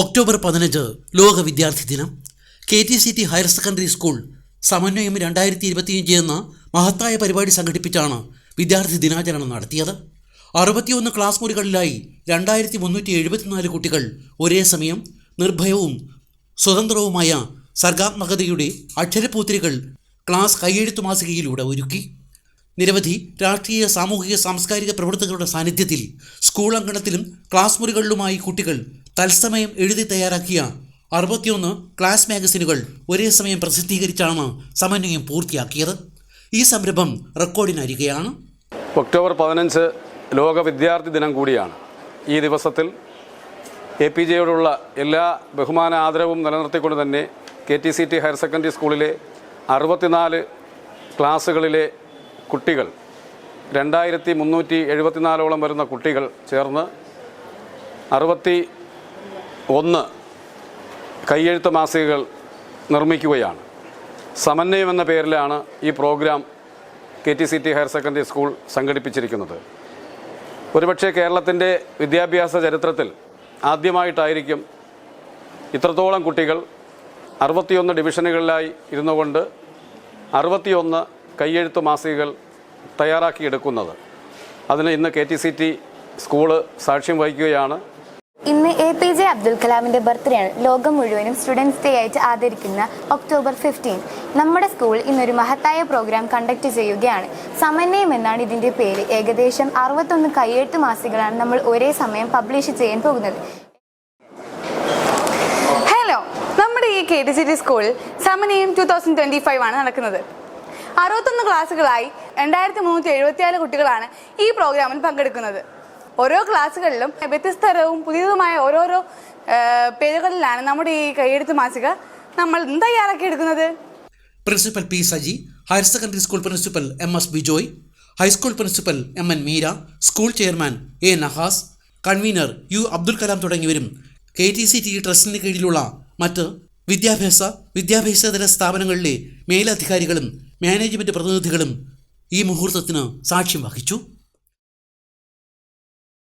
October പതിനഞ്ച് ലോക വിദ്യാർത്ഥി ദിനം. K T C T higher secondary school സമന്വയം രണ്ടായിരത്തി ഇരുപത്തിയഞ്ച് എന്ന മഹത്തായ പരിപാടി സംഘടിപ്പിച്ചാണ് വിദ്യാർത്ഥി ദിനാചരണം നടത്തിയത്. അറുപത്തിയൊന്ന് ക്ലാസ് മുറികളിലായി രണ്ടായിരത്തി മുന്നൂറ്റി എഴുപത്തിനാല് കുട്ടികൾ ഒരേ സമയം നിർഭയവും സ്വതന്ത്രവുമായ സർഗാത്മകതയുടെ അക്ഷരപൂത്തിരികൾ ക്ലാസ് കൈയെഴുത്തു മാസികയിലൂടെ ഒരുക്കി. നിരവധി രാഷ്ട്രീയ സാമൂഹിക സാംസ്കാരിക പ്രവർത്തകരുടെ സാന്നിധ്യത്തിൽ സ്കൂൾ അങ്കണത്തിലും ക്ലാസ് മുറികളിലുമായി കുട്ടികൾ തത്സമയം എഴുതി തയ്യാറാക്കിയ അറുപത്തിയൊന്ന് ക്ലാസ് മാഗസിനുകൾ ഒരേ സമയം പ്രസിദ്ധീകരിച്ചാണ് സമന്വയം പൂർത്തിയാക്കിയത്. ഈ സംരംഭം റെക്കോർഡിനരികെയാണ്. ഒക്ടോബർ പതിനഞ്ച് ലോക വിദ്യാർത്ഥി ദിനം കൂടിയാണ്. ഈ ദിവസത്തിൽ എ പി ജെയോടുള്ള എല്ലാ ബഹുമാന ആദരവും നിലനിർത്തിക്കൊണ്ട് തന്നെ K T C T higher secondary സ്കൂളിലെ അറുപത്തിനാല് ക്ലാസ്സുകളിലെ കുട്ടികൾ രണ്ടായിരത്തി മുന്നൂറ്റി എഴുപത്തിനാലോളം വരുന്ന കുട്ടികൾ ചേർന്ന് അറുപത്തി ഒന്ന് കയ്യെഴുത്ത് മാസികകൾ നിർമ്മിക്കുകയാണ്. സമന്വയം എന്ന പേരിലാണ് ഈ programme K T C T higher secondary school സംഘടിപ്പിച്ചിരിക്കുന്നത്. ഒരുപക്ഷെ കേരളത്തിന്റെ വിദ്യാഭ്യാസ ചരിത്രത്തിൽ ആദ്യമായിട്ടായിരിക്കും ഇത്രത്തോളം കുട്ടികൾ അറുപത്തിയൊന്ന് ഡിവിഷനുകളിലായി ഇരുന്നു കൊണ്ട് അറുപത്തിയൊന്ന് കയ്യെഴുത്ത് മാസികകൾ തയ്യാറാക്കിയെടുക്കുന്നത്. അതിന് ഇന്ന് K T C T school സാക്ഷ്യം വഹിക്കുകയാണ്. ഇന്ന് എ പി ജെ അബ്ദുൽ കലാമിന്റെ ബർത്ത്ഡേ ആണ് ലോകം മുഴുവനും സ്റ്റുഡൻസ് ഡേ ആയിട്ട് ആദരിക്കുന്ന ഒക്ടോബർ ഫിഫ്റ്റീൻ. നമ്മുടെ സ്കൂൾ ഇന്നൊരു മഹത്തായ പ്രോഗ്രാം കണ്ടക്ട് ചെയ്യുകയാണ്. സമന്വയം എന്നാണ് ഇതിന്റെ പേര്. ഏകദേശം അറുപത്തൊന്ന് കയ്യെഴുത്ത് മാസികളാണ് നമ്മൾ ഒരേ സമയം പബ്ലിഷ് ചെയ്യാൻ പോകുന്നത്. ഹലോ നമ്മുടെ ഈ കെ ടി സി ടി സ്കൂളിൽ സമന്വയം ടു തൗസൻഡ് ട്വന്റി ഫൈവ് ആണ് നടക്കുന്നത്. അറുപത്തൊന്ന് ക്ലാസ്സുകളായി രണ്ടായിരത്തി മുന്നൂറ്റി എഴുപത്തിയാൽ കുട്ടികളാണ് ഈ പ്രോഗ്രാമിൽ പങ്കെടുക്കുന്നത്. ഓരോ ക്ലാസ്സുകളിലും വ്യത്യസ്തരവും പുതിയതുമായ ഓരോരോ പേരുകളിലാണ് നമ്മുടെ ഈ കൈയെഴുത്ത് മാസിക നമ്മൾ തയ്യാറാക്കി എടുക്കുന്നത്. Principal P Saji higher secondary school principal M S Bijoy high school principal M N Meera school chairman A Nahas convener U Abdul Kalam തുടങ്ങിയവരും കെ ടി സി ടി ട്രസ്റ്റിന് കീഴിലുള്ള മറ്റ് വിദ്യാഭ്യാസ വിദ്യാഭ്യാസേതര സ്ഥാപനങ്ങളിലെ മേലധികാരികളും മാനേജ്മെന്റ് പ്രതിനിധികളും ഈ മുഹൂർത്തത്തിന് സാക്ഷ്യം വഹിച്ചു.